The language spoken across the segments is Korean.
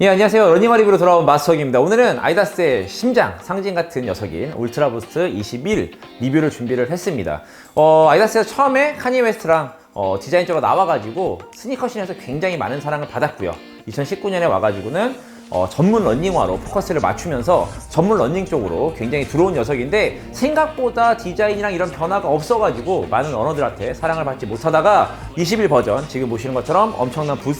예, 안녕하세요. 러닝화 리뷰로 돌아온 마스터기입니다. 오늘은 아이다스의 심장, 상징 같은 녀석인 울트라 부스트 21 리뷰를 준비를 했습니다. 어, 아이다스가 처음에 카니 웨스트랑 어, 디자인적으로 나와가지고 스니커신에서 굉장히 많은 사랑을 받았고요. 2019년에 와가지고는 어, 전문 러닝화로 포커스를 맞추면서 전문 러닝 쪽으로 굉장히 들어온 녀석인데 생각보다 디자인이랑 이런 변화가 없어가지고 많은 언어들한테 사랑을 받지 못하다가 21 버전 지금 보시는 것처럼 엄청난 크,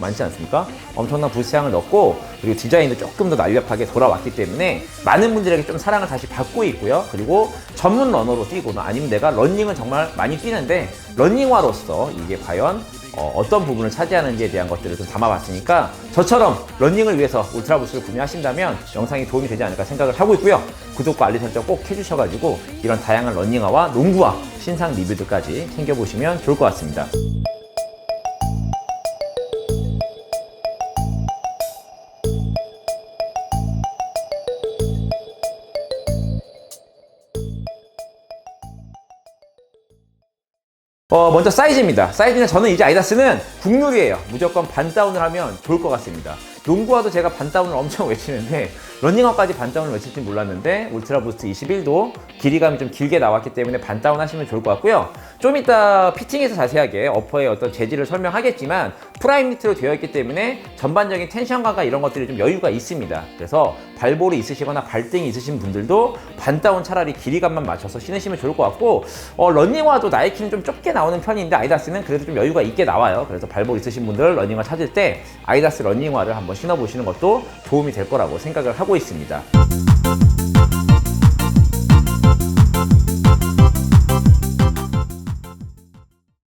많지 않습니까? 엄청난 부스트향을 넣고 그리고 디자인도 조금 더 날렵하게 돌아왔기 때문에 많은 분들에게 좀 사랑을 다시 받고 있고요. 그리고 전문 러너로 뛰거나 아니면 내가 러닝을 정말 많이 뛰는데 러닝화로서 이게 과연 어, 떤 부분을 차지하는지에 대한 것들을 좀 담아봤으니까 저처럼 러닝을 위해서 울트라부스를 구매하신다면 영상이 도움이 되지 않을까 생각을 하고 있고요. 구독과 알림 설정 꼭 해주셔가지고 이런 다양한 러닝화와 농구화, 신상 리뷰들까지 챙겨보시면 좋을 것 같습니다. 어, 먼저 사이즈입니다. 사이즈는 저는 이제 아이다스는 국룰이에요. 무조건 반다운을 하면 좋을 것 같습니다. 농구화도 제가 반다운을 엄청 외치는데 런닝화까지 반다운을 외칠지 몰랐는데 울트라 부스트 21도 길이감이 좀 길게 나왔기 때문에 반다운 하시면 좋을 것 같고요. 좀 이따 피팅에서 자세하게 어퍼의 어떤 재질을 설명하겠지만 프라임 니트로 되어 있기 때문에 전반적인 텐션감과 이런 것들이 좀 여유가 있습니다. 그래서 발볼이 있으시거나 발등이 있으신 분들도 반다운 차라리 길이감만 맞춰서 신으시면 좋을 것 같고 어, 런닝화도 나이키는 좀 좁게 나오는 편인데 아이다스는 그래도 좀 여유가 있게 나와요. 그래서 발볼 있으신 분들 런닝화 찾을 때 아이다스 런닝화를 한번 신어보시는 것도 도움이 될 거라고 생각을 하고 있습니다.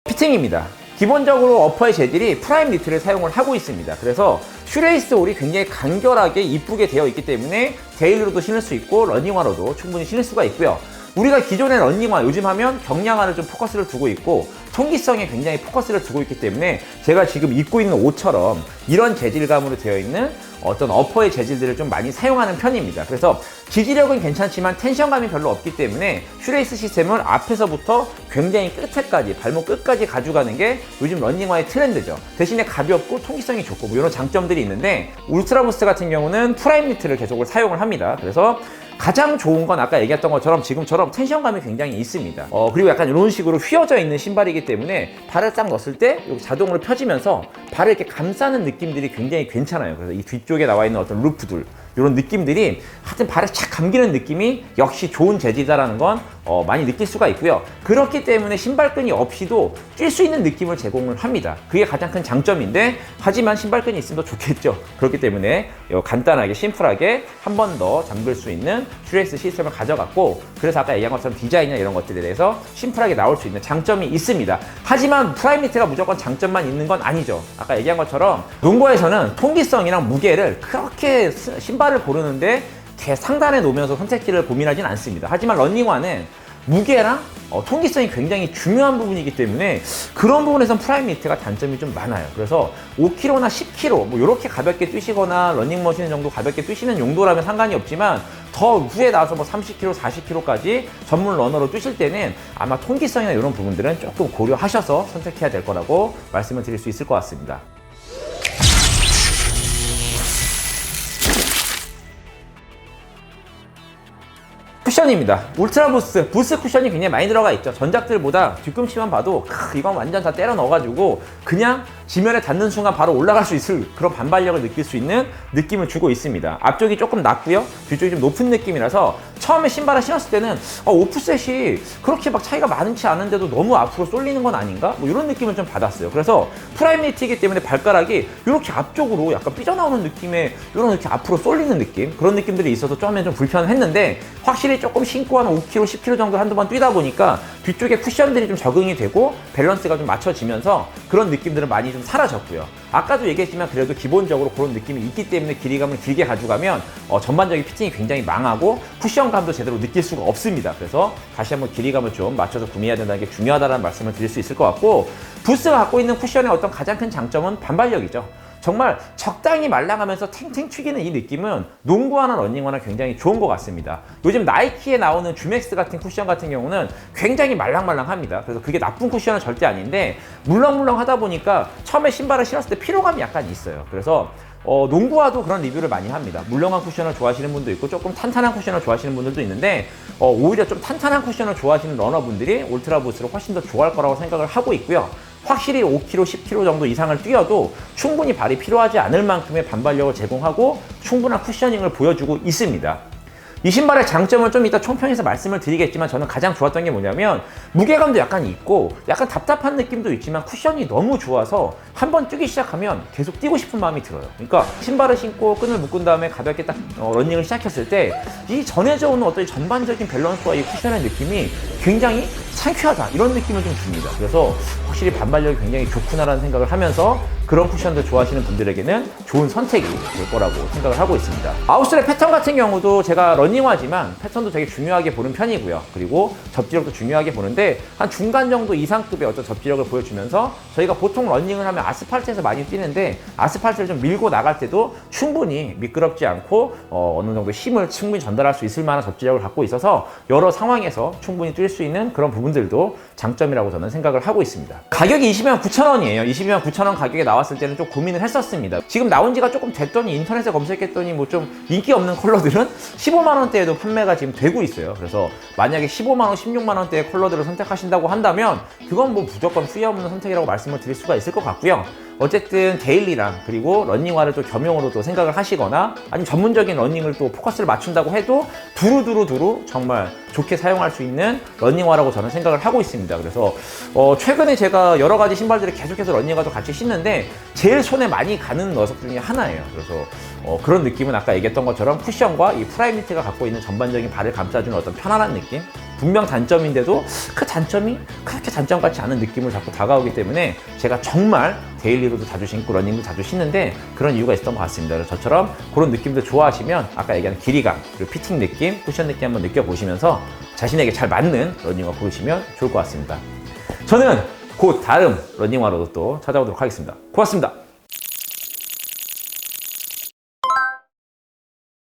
피팅입니다. 기본적으로 어퍼의 재질이 프라임 니트를 사용을 하고 있습니다. 그래서 슈레이스 올이 굉장히 간결하게 이쁘게 되어 있기 때문에 데일리로도 신을 수 있고 러닝화로도 충분히 신을 수가 있고요. 우리가 기존의 러닝화 요즘 하면 경량화를 좀 포커스를 두고 있고 통기성에 굉장히 포커스를 두고 있기 때문에 제가 지금 입고 있는 옷처럼 이런 재질감으로 되어 있는 어떤 어퍼의 재질들을 좀 많이 사용하는 편입니다. 그래서 지지력은 괜찮지만 텐션감이 별로 없기 때문에 슈레이스 시스템을 앞에서부터 굉장히 끝에까지 발목 끝까지 가져가는 게 요즘 러닝화의 트렌드죠. 대신에 가볍고 통기성이 좋고 뭐 이런 장점들이 있는데 울트라부스 같은 경우는 프라임 니트를 계속을 사용을 합니다. 그래서 가장 좋은 건 아까 얘기했던 것처럼 지금처럼 텐션감이 굉장히 있습니다. 어, 그리고 약간 이런 식으로 휘어져 있는 신발이기 때문에 발을 딱 넣었을 때 자동으로 펴지면서 발을 이렇게 감싸는 느낌들이 굉장히 괜찮아요. 그래서 이 뒤쪽에 나와 있는 어떤 루프들 이런 느낌들이 하여튼 발에 착 감기는 느낌이 역시 좋은 재질이다라는 건 어, 많이 느낄 수가 있고요. 그렇기 때문에 신발끈이 없이도 뛸 수 있는 느낌을 제공을 합니다. 그게 가장 큰 장점인데 하지만 신발끈이 있으면 더 좋겠죠. 그렇기 때문에 간단하게 심플하게 한 번 더 잠글 수 있는 슈레이스 시스템을 가져갔고 그래서 아까 얘기한 것처럼 디자인이나 이런 것들에 대해서 심플하게 나올 수 있는 장점이 있습니다. 하지만 프라임 니트가 무조건 장점만 있는 건 아니죠. 아까 얘기한 것처럼 농구에서는 통기성이랑 무게를 그렇게 신발 을 고르는데 상단에 놓으면서 선택지를 고민하진 않습니다. 하지만 런닝화는 무게랑 어, 통기성이 굉장히 중요한 부분이기 때문에 그런 부분에선 프라임 니트가 단점이 좀 많아요. 그래서 5kg나 10kg 뭐 이렇게 가볍게 뛰시거나 러닝머신 정도 가볍게 뛰시는 용도라면 상관이 없지만 더 후에 나와서 뭐 30kg, 40kg까지 전문 러너로 뛰실 때는 아마 통기성이나 이런 부분들은 조금 고려하셔서 선택해야 될 거라고 말씀을 드릴 수 있을 것 같습니다. 쿠션입니다. 울트라 부스, 부스 쿠션이 굉장히 많이 들어가 있죠. 전작들보다 뒤꿈치만 봐도 크, 이건 완전 다 때려 넣어가지고 그냥 지면에 닿는 순간 바로 올라갈 수 있을 그런 반발력을 느낄 수 있는 느낌을 주고 있습니다. 앞쪽이 조금 낮고요. 뒤쪽이 좀 높은 느낌이라서 처음에 신발을 신었을 때는 어, 오프셋이 그렇게 막 차이가 많지 않은데도 너무 앞으로 쏠리는 건 아닌가? 뭐 이런 느낌을 좀 받았어요. 그래서 프라임 니트이기 때문에 발가락이 이렇게 앞쪽으로 약간 삐져나오는 느낌의 이런 이렇게 앞으로 쏠리는 느낌 그런 느낌들이 있어서 처음에 좀 불편했는데 확실히 조금 신고 한 5kg, 10kg 정도 한두 번 뛰다 보니까 뒤쪽에 쿠션들이 좀 적응이 되고 밸런스가 좀 맞춰지면서 그런 느낌들은 많이 좀 사라졌고요. 아까도 얘기했지만 그래도 기본적으로 그런 느낌이 있기 때문에 길이감을 길게 가져가면 어, 전반적인 피팅이 굉장히 망하고 쿠션감도 제대로 느낄 수가 없습니다. 그래서 다시 한번 길이감을 좀 맞춰서 구매해야 된다는 게 중요하다는 말씀을 드릴 수 있을 것 같고 부스가 갖고 있는 쿠션의 어떤 가장 큰 장점은 반발력이죠. 정말 적당히 말랑하면서 탱탱 튀기는 이 느낌은 농구하는 러닝화나 굉장히 좋은 것 같습니다. 요즘 나이키에 나오는 주맥스 같은 쿠션 같은 경우는 굉장히 말랑말랑합니다. 그래서 그게 나쁜 쿠션은 절대 아닌데 물렁물렁 하다 보니까 처음에 신발을 신었을 때 피로감이 약간 있어요. 그래서 어, 농구화도 그런 리뷰를 많이 합니다. 물렁한 쿠션을 좋아하시는 분도 있고 조금 탄탄한 쿠션을 좋아하시는 분들도 있는데 어, 오히려 좀 탄탄한 쿠션을 좋아하시는 러너분들이 울트라부스를 훨씬 더 좋아할 거라고 생각을 하고 있고요. 확실히 5kg, 10kg 정도 이상을 뛰어도 충분히 발이 필요하지 않을 만큼의 반발력을 제공하고 충분한 쿠셔닝을 보여주고 있습니다. 이 신발의 장점을 좀 이따 총평에서 말씀을 드리겠지만 저는 가장 좋았던 게 뭐냐면 무게감도 약간 있고 약간 답답한 느낌도 있지만 쿠션이 너무 좋아서 한번 뛰기 시작하면 계속 뛰고 싶은 마음이 들어요. 그러니까 신발을 신고 끈을 묶은 다음에 가볍게 딱 어, 러닝을 시작했을 때 이 전해져 오는 어떤 이 전반적인 밸런스와 이 쿠션의 느낌이 굉장히 상쾌하다 이런 느낌을 좀 줍니다. 그래서 확실히 반발력이 굉장히 좋구나라는 생각을 하면서 그런 쿠션들 좋아하시는 분들에게는 좋은 선택이 될 거라고 생각을 하고 있습니다. 아웃솔의 패턴 같은 경우도 제가 러닝화지만 패턴도 되게 중요하게 보는 편이고요. 그리고 접지력도 중요하게 보는데 한 중간 정도 이상급의 어떤 접지력을 보여주면서 저희가 보통 러닝을 하면 아스팔트에서 많이 뛰는데 아스팔트를 좀 밀고 나갈 때도 충분히 미끄럽지 않고 어, 어느 정도 힘을 충분히 전달할 수 있을 만한 접지력을 갖고 있어서 여러 상황에서 충분히 뛸 수 있는 그런 부분 들도 장점이라고 저는 생각을 하고 있습니다. 가격이 20만 9천 원이에요. 20만 9천 원 가격에 나왔을 때는 좀 고민을 했었습니다. 지금 나온 지가 조금 됐더니 인터넷에 검색했더니 뭐 좀 인기 없는 컬러들은 15만 원대에도 판매가 지금 되고 있어요. 그래서 만약에 15만 원, 16만 원대의 컬러들을 선택하신다고 한다면 그건 뭐 무조건 후회 없는 선택이라고 말씀을 드릴 수가 있을 것 같고요. 어쨌든 데일리랑 그리고 러닝화를 또 겸용으로 또 생각을 하시거나 아니면 전문적인 러닝을 또 포커스를 맞춘다고 해도 두루두루두루 정말 좋게 사용할 수 있는 러닝화라고 저는 생각을 하고 있습니다. 그래서 어, 최근에 제가 여러 가지 신발들을 계속해서 러닝화도 같이 신는데 제일 손에 많이 가는 녀석 중에 하나예요. 그래서 어, 그런 느낌은 아까 얘기했던 것처럼 쿠션과 이 프라이미트가 갖고 있는 전반적인 발을 감싸주는 어떤 편안한 느낌 분명 단점인데도 그 단점이 그렇게 단점 같지 않은 느낌을 자꾸 다가오기 때문에 제가 정말 데일리로도 자주 신고 러닝도 자주 신는데 그런 이유가 있었던 것 같습니다. 그래서 저처럼 그런 느낌도 좋아하시면 아까 얘기한 길이감 그리고 피팅 느낌, 쿠션 느낌 한번 느껴보시면서 자신에게 잘 맞는 러닝화 고르시면 좋을 것 같습니다. 저는 곧 다음 러닝화로도 또 찾아오도록 하겠습니다. 고맙습니다.